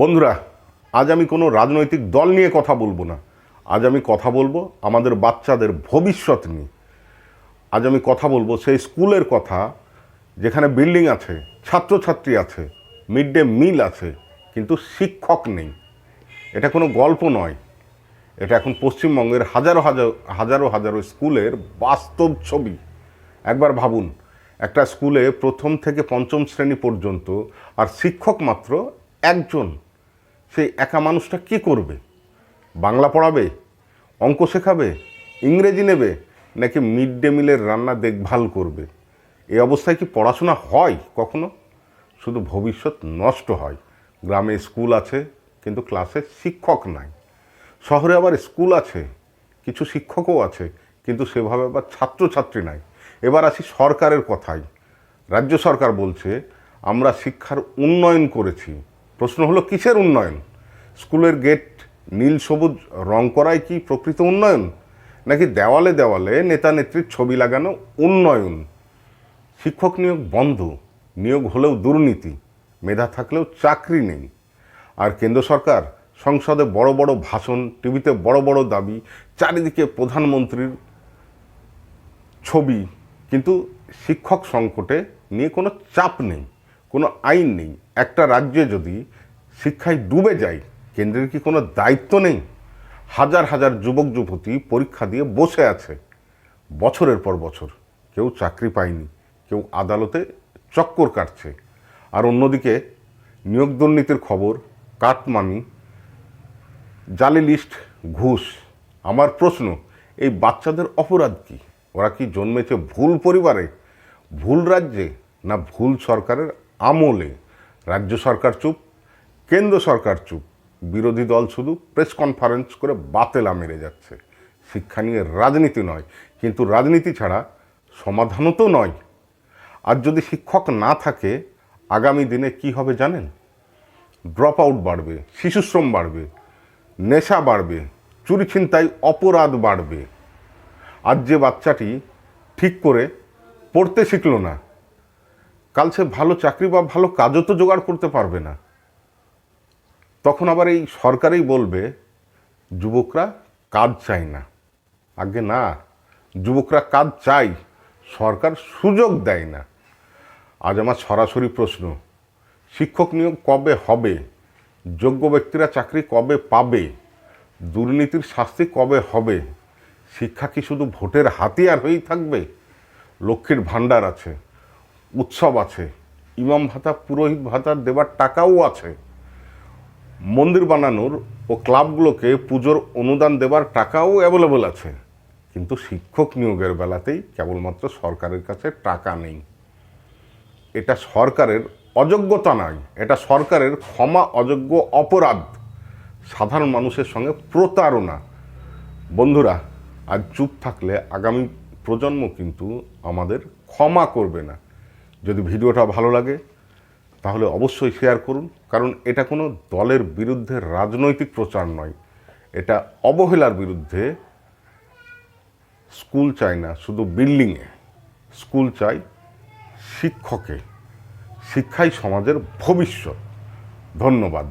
বন্ধুরা, আজ আমি কোনো রাজনৈতিক দল নিয়ে কথা বলব না। আজ আমি কথা বলব আমাদের বাচ্চাদের ভবিষ্যৎ নিয়ে। আজ আমি কথা বলব সেই স্কুলের কথা, যেখানে বিল্ডিং আছে, ছাত্রছাত্রী আছে, মিড ডে মিল আছে, কিন্তু শিক্ষক নেই। এটা কোনো গল্প নয়। এটা এখন পশ্চিমবঙ্গের হাজারো হাজার, হাজারো হাজারো স্কুলের বাস্তব ছবি। একবার ভাবুন, একটা স্কুলে প্রথম থেকে পঞ্চম শ্রেণি পর্যন্ত আর শিক্ষক মাত্র একজন। সেই একা মানুষটা কি করবে? বাংলা পড়াবে? অঙ্ক শেখাবে? ইংরেজি নেবে? নাকি মিড ডে মিলের রান্না দেখভাল করবে? এই অবস্থায় কি পড়াশোনা হয় কখনো? শুধু ভবিষ্যৎ নষ্ট হয়। গ্রামে স্কুল আছে, কিন্তু ক্লাসে শিক্ষক নাই। শহরে আবার স্কুল আছে, কিছু শিক্ষকও আছে, কিন্তু সেভাবে আবার ছাত্রছাত্রী নাই। এবার আসি সরকারের কথাই রাজ্য সরকার বলছে, আমরা শিক্ষার উন্নয়ন করেছি। প্রশ্ন হলো, কিসের উন্নয়ন? স্কুলের গেট নীল সবুজ রং করাই কি প্রকৃত উন্নয়ন? নাকি দেওয়ালে দেওয়ালে নেতা নেত্রীর ছবি লাগানো উন্নয়ন? শিক্ষক নিয়োগ বন্ধ, নিয়োগ হলেও দুর্নীতি, মেধা থাকলেও চাকরি নেই। আর কেন্দ্র সরকার সংসদে বড় বড় ভাষণ, টিভিতে বড় বড় দাবি, চারিদিকে প্রধানমন্ত্রীর ছবি। কিন্তু শিক্ষক সংকটে নিয়ে কোনো চাপ নেই। কোনো আইন নেই। একটা রাজ্যে যদি শিক্ষায় ডুবে যায়, কেন্দ্রের কি কোনো দায়িত্ব নেই? হাজার হাজার যুবক যুবতী পরীক্ষা দিয়ে বসে আছে। বছরের পর বছর কেউ চাকরি পায়নি, কেউ আদালতে চক্কর কাটছে। আর অন্যদিকে নিয়োগ দুর্নীতির খবর, কাটমানি, জালি লিস্ট, ঘুষ। আমার প্রশ্ন, এই বাচ্চাদের অপরাধ কি? ওরা কি জন্মেছে ভুল পরিবারে, ভুল রাজ্যে, না ভুল সরকারের আমলে রাজ্য সরকার চুপ, কেন্দ্র সরকার চুপ, বিরোধী দল শুধু প্রেস কনফারেন্স করে বাতেলা মেরে যাচ্ছে। শিক্ষা নিয়ে রাজনীতি নয়, কিন্তু রাজনীতি ছাড়া সমাধানও তো নয়। আর যদি শিক্ষক না থাকে, আগামী দিনে কি হবে জানেন? ড্রপ আউট বাড়বে, শিশুশ্রম বাড়বে, নেশা বাড়বে, চুরি ছিনতাই, অপরাধ বাড়বে। আর যে বাচ্চাটি ঠিক করে পড়তে শিখল না কাল সে ভালো চাকরি বা ভালো কাজও তো জোগাড় করতে পারবে না। তখন আবার এই সরকারই বলবে, যুবকরা কাজ চায় না। আগে না, যুবকরা কাজ চাই, সরকার সুযোগ দেয় না। আজ আমার সরাসরি প্রশ্ন, শিক্ষক নিয়োগ কবে হবে? যোগ্য ব্যক্তিরা চাকরি কবে পাবে? দুর্নীতির শাস্তি কবে হবে? শিক্ষা কি শুধু ভোটের হাতিয়ার হয়েই থাকবে? লক্ষ্মীর ভাণ্ডার আছে। উৎসব আছে। ইমাম ভাতা, পুরোহিত ভাতা দেবার টাকাও আছে। মন্দির বানানোর ও ক্লাবগুলোকে পুজোর অনুদান দেবার টাকাও অ্যাভেলেবল আছে। কিন্তু শিক্ষক নিয়োগের বেলাতেই কেবলমাত্র সরকারের কাছে টাকা নেই। এটা সরকারের অযোগ্যতা নয়, এটা সরকারের ক্ষমা অযোগ্য অপরাধ। সাধারণ মানুষের সঙ্গে প্রতারণা। বন্ধুরা, আজ চুপ থাকলে আগামী প্রজন্ম কিন্তু আমাদের ক্ষমা করবে না। যদি ভিডিওটা ভালো লাগে, তাহলে অবশ্যই শেয়ার করুন। কারণ এটা কোনো দলের বিরুদ্ধে রাজনৈতিক প্রচার নয়। এটা অবহেলার বিরুদ্ধে স্কুল চাই না, শুধু বিল্ডিংয়ে স্কুল চাই শিক্ষকে। শিক্ষাই সমাজের ভবিষ্যৎ। ধন্যবাদ।